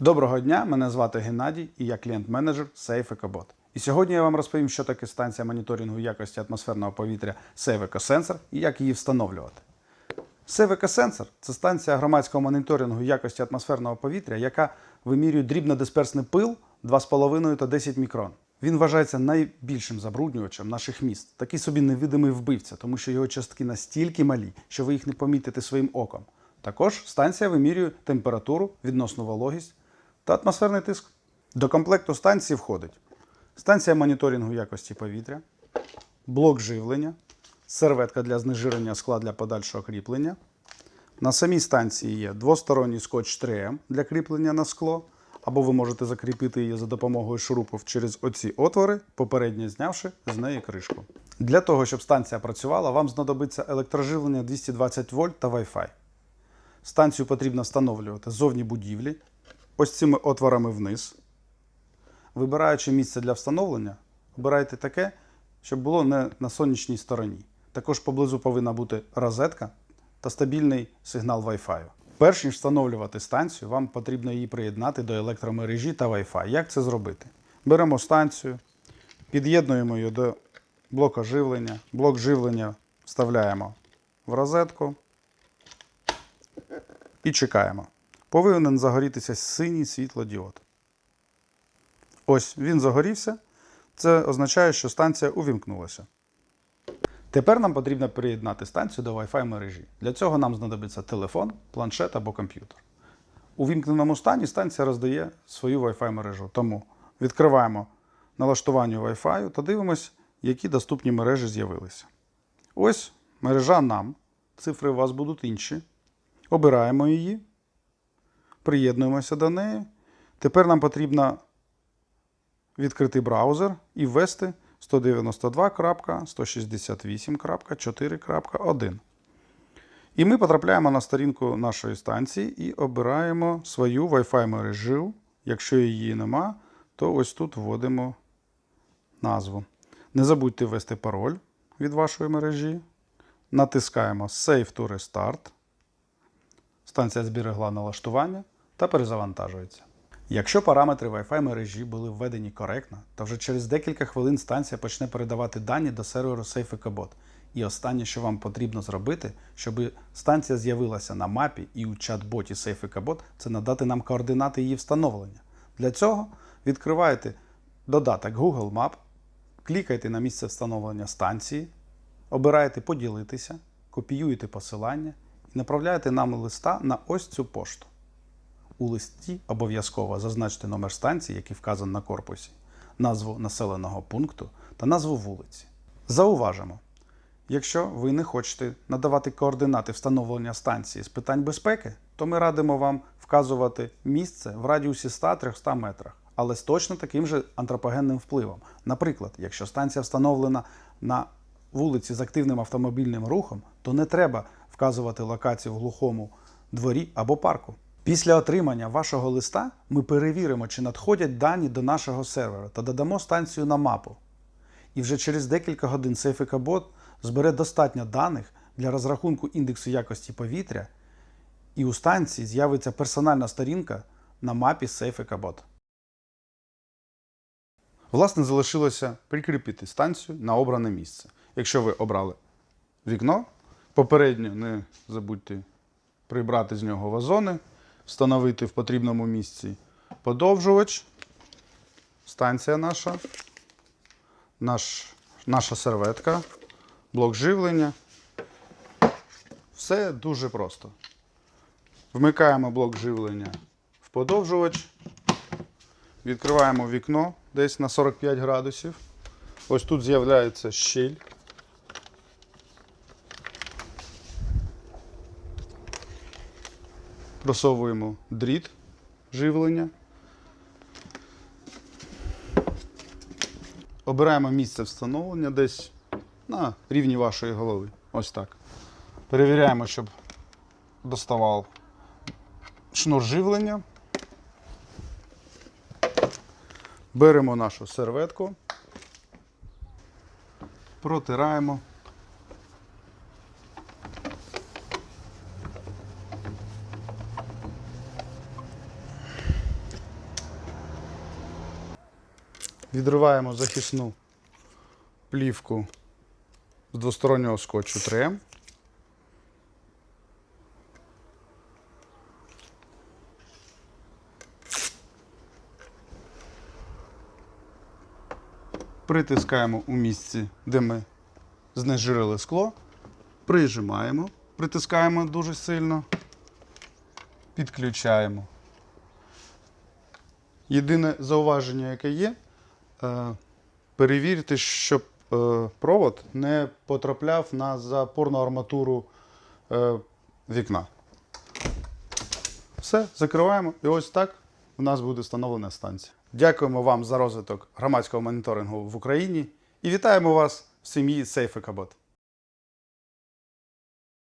Доброго дня, мене звати Геннадій і я клієнт-менеджер Safe EcoBot. І сьогодні я вам розповім, що таке станція моніторингу якості атмосферного повітря Safe EcoSensor і як її встановлювати. Safe EcoSensor – це станція громадського моніторингу якості атмосферного повітря, яка вимірює дрібнодисперсний пил 2,5 та 10 мікрон. Він вважається найбільшим забруднювачем наших міст. Такий собі невидимий вбивця, тому що його частки настільки малі, що ви їх не помітите своїм оком. Також станція вимірює температуру, відносну вологість та атмосферний тиск. До комплекту станції входить станція моніторингу якості повітря, блок живлення, серветка для знежирення скла для подальшого кріплення. На самій станції є двосторонній скотч 3М для кріплення на скло, або ви можете закріпити її за допомогою шурупів через оці отвори, попередньо знявши з неї кришку. Для того, щоб станція працювала, вам знадобиться електроживлення 220 вольт та Wi-Fi. Станцію потрібно встановлювати ззовні будівлі, ось цими отворами вниз. Вибираючи місце для встановлення, обирайте таке, щоб було не на сонячній стороні. Також поблизу повинна бути розетка та стабільний сигнал Wi-Fi. Перш ніж встановлювати станцію, вам потрібно її приєднати до електромережі та Wi-Fi. Як це зробити? Беремо станцію, під'єднуємо її до блока живлення. Блок живлення вставляємо в розетку і чекаємо. Повинен загорітися синій світлодіод. Ось він загорівся. Це означає, що станція увімкнулася. Тепер нам потрібно приєднати станцію до Wi-Fi мережі. Для цього нам знадобиться телефон, планшет або комп'ютер. У вімкненому стані станція роздає свою Wi-Fi мережу. Тому відкриваємо налаштування Wi-Fi та дивимося, які доступні мережі з'явилися. Ось мережа нам. Цифри у вас будуть інші. Обираємо її, приєднуємося до неї. Тепер нам потрібно відкрити браузер і ввести 192.168.4.1. І ми потрапляємо на сторінку нашої станції і обираємо свою Wi-Fi мережу. Якщо її нема, то ось тут вводимо назву. Не забудьте ввести пароль від вашої мережі. Натискаємо Save to Restart. Станція зберегла налаштування та перезавантажується. Якщо параметри Wi-Fi мережі були введені коректно, то вже через декілька хвилин станція почне передавати дані до серверу SafeEcoBot. І останнє, що вам потрібно зробити, щоб станція з'явилася на мапі і у чат-боті SafeEcoBot, це надати нам координати її встановлення. Для цього відкриваєте додаток Google Map, клікайте на місце встановлення станції, обираєте поділитися, копіюєте посилання і направляєте нам листа на ось цю пошту. У листі обов'язково зазначте номер станції, який вказаний на корпусі, назву населеного пункту та назву вулиці. Зауважимо, якщо ви не хочете надавати координати встановлення станції з питань безпеки, то ми радимо вам вказувати місце в радіусі 100-300 метрах, але з точно таким же антропогенним впливом. Наприклад, якщо станція встановлена на вулиці з активним автомобільним рухом, то не треба вказувати локацію в глухому дворі або парку. Після отримання вашого листа ми перевіримо, чи надходять дані до нашого сервера та додамо станцію на мапу. І вже через декілька годин SafeEcoBot збере достатньо даних для розрахунку індексу якості повітря, і у станції з'явиться персональна сторінка на мапі SafeEcoBot. Власне, залишилося прикріпити станцію на обране місце. Якщо ви обрали вікно, попередньо не забудьте прибрати з нього вазони, встановити в потрібному місці подовжувач, станція наша, наш, наша серветка, блок живлення. Все дуже просто. Вмикаємо блок живлення в подовжувач, відкриваємо вікно десь на 45 градусів. Ось тут з'являється щель. Просовуємо дріт живлення. Обираємо місце встановлення десь на рівні вашої голови. Ось так. Перевіряємо, щоб доставав шнур живлення. Беремо нашу серветку, протираємо. Відриваємо захисну плівку з двостороннього скотчу 3М. Притискаємо у місці, де ми знежирили скло. Прижимаємо, притискаємо дуже сильно, підключаємо. Єдине зауваження, яке є, е, перевірте, щоб е, провод не потрапляв на запорну арматуру е, вікна. Все, закриваємо. І ось так у нас буде встановлена станція. Дякуємо вам за розвиток громадського моніторингу в Україні і вітаємо вас в сім'ї Сейф Екабот.